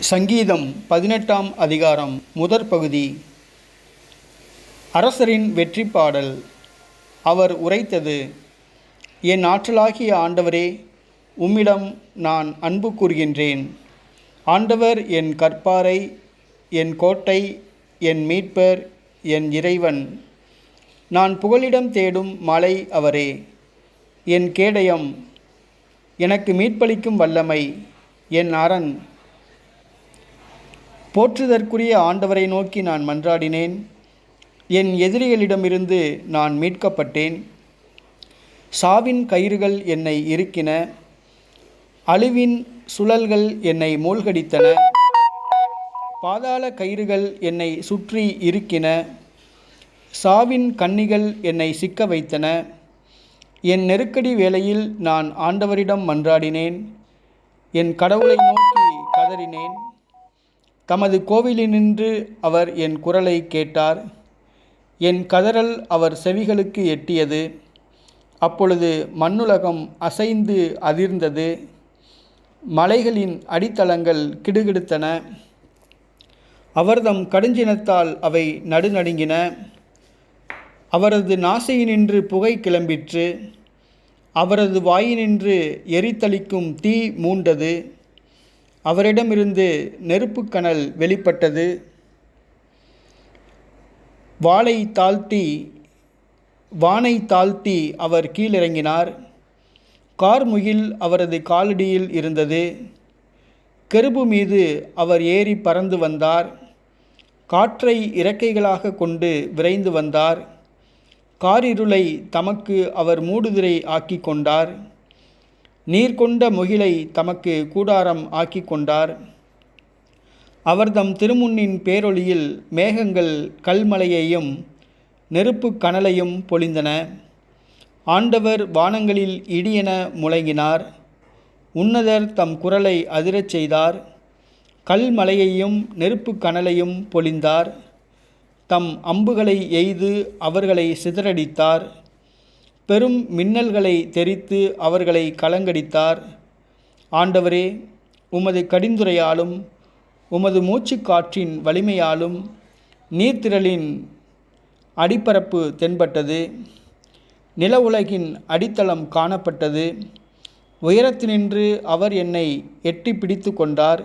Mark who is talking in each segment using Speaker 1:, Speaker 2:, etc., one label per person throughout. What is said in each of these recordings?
Speaker 1: சங்கீதம் பதினெட்டாம் அதிகாரம் முதற் பகுதி. அரசரின் வெற்றி பாடல் அவர் உரைத்தது என் ஆற்றலாகிய ஆண்டவரே உம்மிடம் நான் அன்பு கூறுகின்றேன். ஆண்டவர் என் கற்பாரை என் கோட்டை என் மீட்பர் என் இறைவன். நான் புகலிடம் தேடும் மலை அவரே. என் கேடயம் எனக்கு மீட்பளிக்கும் வல்லமை என் அரண். போற்றுதற்குரிய ஆண்டவரை நோக்கி நான் மன்றாடினேன். என் எதிரிகளிடமிருந்து நான் மீட்கப்பட்டேன். சாவின் கயிறுகள் என்னை இருக்கின அழிவின் சுழல்கள் என்னை மூழ்கடித்தன. பாதாள கயிறுகள் என்னை சுற்றி இருக்கின சாவின் கன்னிகள் என்னை சிக்க வைத்தன. என் நெருக்கடி வேளையில் நான் ஆண்டவரிடம் மன்றாடினேன். என் கடவுளை நோக்கி கதறினேன். தமது கோவிலினின்று அவர் என் குரலை கேட்டார். என் கதறல் அவர் செவிகளுக்கு எட்டியது. அப்பொழுது மண்ணுலகம் அசைந்து அதிர்ந்தது. மலைகளின் அடித்தளங்கள் கிடுகிடுத்தன. அவர்தம் கடுஞ்சினத்தால் அவை நடுநடுங்கின. அவரது நாசையினின்று புகை கிளம்பிற்று. அவரது வாயினின்று எரித்தளிக்கும் தீ மூண்டது. அவரிடமிருந்து நெருப்புக்கனல் வெளிப்பட்டது. வாளை தாழ்த்தி வானை தாழ்த்தி அவர் கீழிறங்கினார். கார்முகில் அவரது காலடியில் இருந்தது. கெருபு மீது அவர் ஏறி பறந்து வந்தார். காற்றை இறக்கைகளாக கொண்டு விரைந்து வந்தார். காரிருளை தமக்கு அவர் மூடுதிரை ஆக்கி கொண்டார். நீர் கொண்ட முகிலை தமக்கு கூடாரம் ஆக்கி கொண்டார். அவர்தம் திருமுன்னின் பேரொளியில் மேகங்கள் கல்மலையையும் நெருப்பு கனலையும் பொழிந்தன. ஆண்டவர் வானங்களில் இடியென முழங்கினார். உன்னதர் தம் குரலை அதிரச் செய்தார். கல்மலையையும் நெருப்பு கனலையும் பொழிந்தார். தம் அம்புகளை எய்து அவர்களை சிதறடித்தார். பெரும் மின்னல்களை தெரித்து அவர்களை கலங்கடித்தார். ஆண்டவரே உமது கடிந்துரையாலும் உமது மூச்சுக்காற்றின் வலிமையாலும் நீர்த்திரளின் அடிப்பரப்பு தென்பட்டது. நில உலகின் அடித்தளம் காணப்பட்டது. உயரத்தினின்று அவர் என்னை எட்டி பிடித்து கொண்டார்.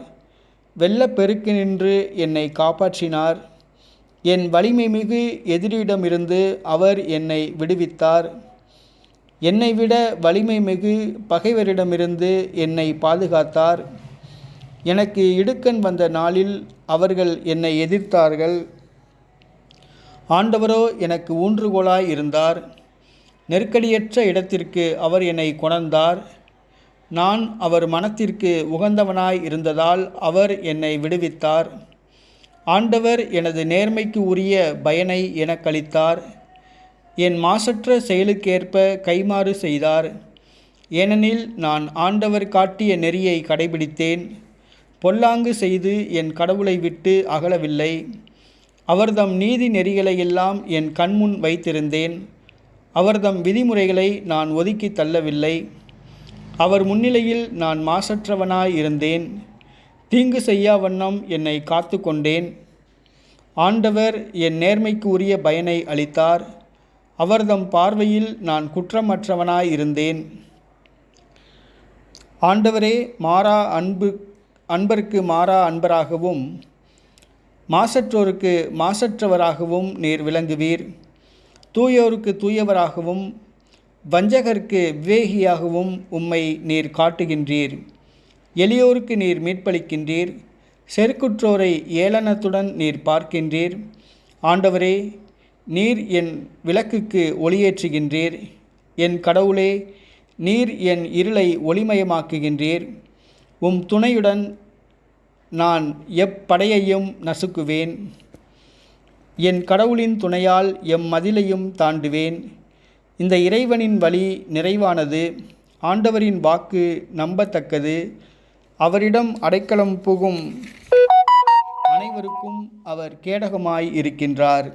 Speaker 1: வெள்ளப்பெருக்கினின்று என்னை காப்பாற்றினார். என் வலிமை மிகு எதிரியிடமிருந்து அவர் என்னை விடுவித்தார். என்னை விட வலிமை மிகு பகைவரிடமிருந்து என்னை பாதுகாத்தார். எனக்கு இடுக்கண் வந்த நாளில் அவர்கள் என்னை எதிர்த்தார்கள். ஆண்டவரோ எனக்கு ஊன்றுகோலாய் இருந்தார். நெருக்கடியற்ற இடத்திற்கு அவர் என்னை கொணர்ந்தார். நான் அவர் மனத்திற்கு உகந்தவனாய் இருந்ததால் அவர் என்னை விடுவித்தார். ஆண்டவர் எனது நேர்மைக்கு உரிய பயனை எனக்களித்தார். என் மாசற்ற செயலுக்கேற்ப கைமாறு செய்தார். ஏனெனில் நான் ஆண்டவர் காட்டிய நெறியை கடைபிடித்தேன். பொல்லாங்கு செய்து என் கடவுளை விட்டு அகலவில்லை. அவர்தம் நீதி நெறிகளையெல்லாம் என் கண்முன் வைத்திருந்தேன். அவர்தம் விதிமுறைகளை நான் ஒதுக்கி தள்ளவில்லை. அவர் முன்னிலையில் நான் மாசற்றவனாய் இருந்தேன். தீங்கு செய்யா வண்ணம் என்னை காத்து கொண்டேன் ஆண்டவர் என் நேர்மைக்கு உரிய பயனை அளித்தார். அவர்தம் பார்வையில் நான் குற்றமற்றவனாய் இருந்தேன். ஆண்டவரே மாறா அன்பு அன்பருக்கு மாறா அன்பராகவும் மாசற்றோருக்கு மாசற்றவராகவும் நீர் விளங்குவீர். தூயோருக்கு தூயவராகவும் வஞ்சகருக்கு விவேகியாகவும் உம்மை நீர் காட்டுகின்றீர். எளியோருக்கு நீர் மீட்பளிக்கின்றீர். செருக்குற்றோரை ஏளனத்துடன் நீர் பார்க்கின்றீர். ஆண்டவரே நீர் என் விளக்குக்கு ஒளியேற்றுகின்றீர். என் கடவுளே நீர் என் இருளை ஒளிமயமாக்குகின்றீர். உம் துணையுடன் நான் எப்படையையும் நசுக்குவேன். என் கடவுளின் துணையால் எம் மதிலையும் தாண்டுவேன். இந்த இறைவனின் வழி நிறைவானது ஆண்டவரின் வாக்கு நம்பத்தக்கது. அவரிடம் அடைக்கலம் புகும் அனைவருக்கும் அவர் கேடகமாய் இருக்கின்றார்.